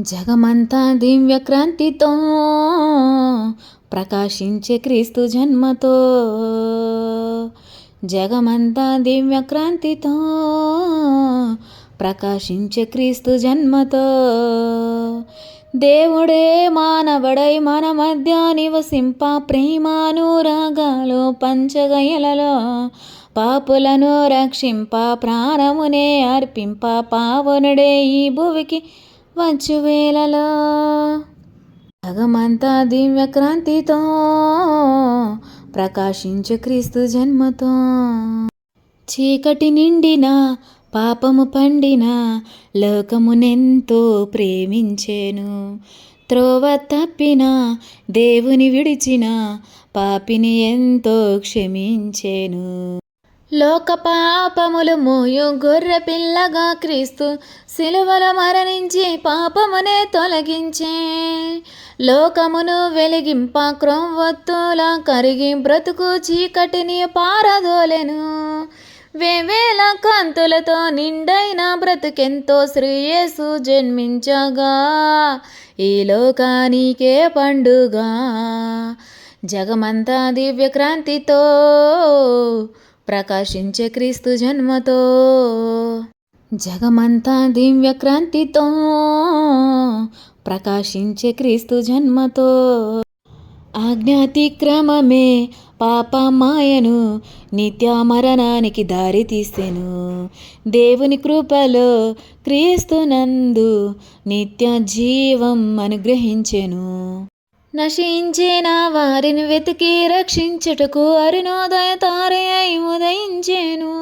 జగమంతా దివ్యక్రాంతితో ప్రకాశించే క్రీస్తు జన్మతో. జగమంతా దివ్యక్రాంతితో ప్రకాశించే క్రీస్తు జన్మతో. దేవుడే మానవుడై మన మధ్య నివసింప ప్రేమానురాగాలు పంచగయలలో పాపులను రక్షింప ప్రాణమునే అర్పింప పావనుడే ఈ భువికి వచ్చు వేళలో జగమంతా దివ్యక్రాంతితో ప్రకాశించు క్రీస్తు జన్మతో. చీకటి నిండిన పాపము పండిన లోకమునెంతో ప్రేమించేను. త్రోవ తప్పిన దేవుని విడిచిన పాపిని ఎంతో క్షమించేను. లోక పాపములు మోయు గొర్రె పిల్లగా క్రీస్తు సిలువలో మరణించి పాపమునే తొలగించే. లోకమును వెలిగింప క్రొవ్వొత్తులా కరిగి బ్రతుకు చీకటిని పారదోలెను. వేవేల కాంతులతో నిండైన బ్రతుకెంతో శ్రీయేసు జన్మించగా ఈ లోకానికే పండుగ. జగమంతా దివ్యక్రాంతితో ప్రకాశించే క్రీస్తు జన్మతో జగమంతా దివ్యక్రాంతితో ప్రకాశించే క్రీస్తు జన్మతో ఆజ్ఞాతిక్రమమే పాపమాయను మాయను నిత్యామరణానికి దారి తీసెను. దేవుని కృపలో క్రీస్తునందు నిత్య జీవం అనుగ్రహించెను. నశించిన వారిని వెతికి రక్షించుటకు అరుణోదయ తారే అయి ఉదయించేను.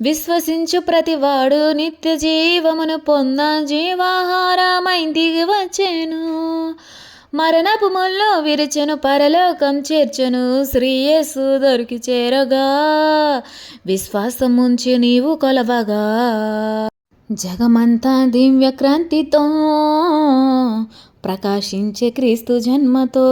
విశ్వసించు ప్రతివాడు నిత్య జీవమును పొంద జీవాహారమై దిగి వచ్చేను. మరణపు ముల్లో విరిచెను పరలోకం చేర్చెను. శ్రీయేసు దొరికి చేరగా. విశ్వాసం ఉంచి నీవు కొలవగా. జగమంతా దివ్యక్రాంతితో ప్రకాశించే క్రీస్తు జన్మతో.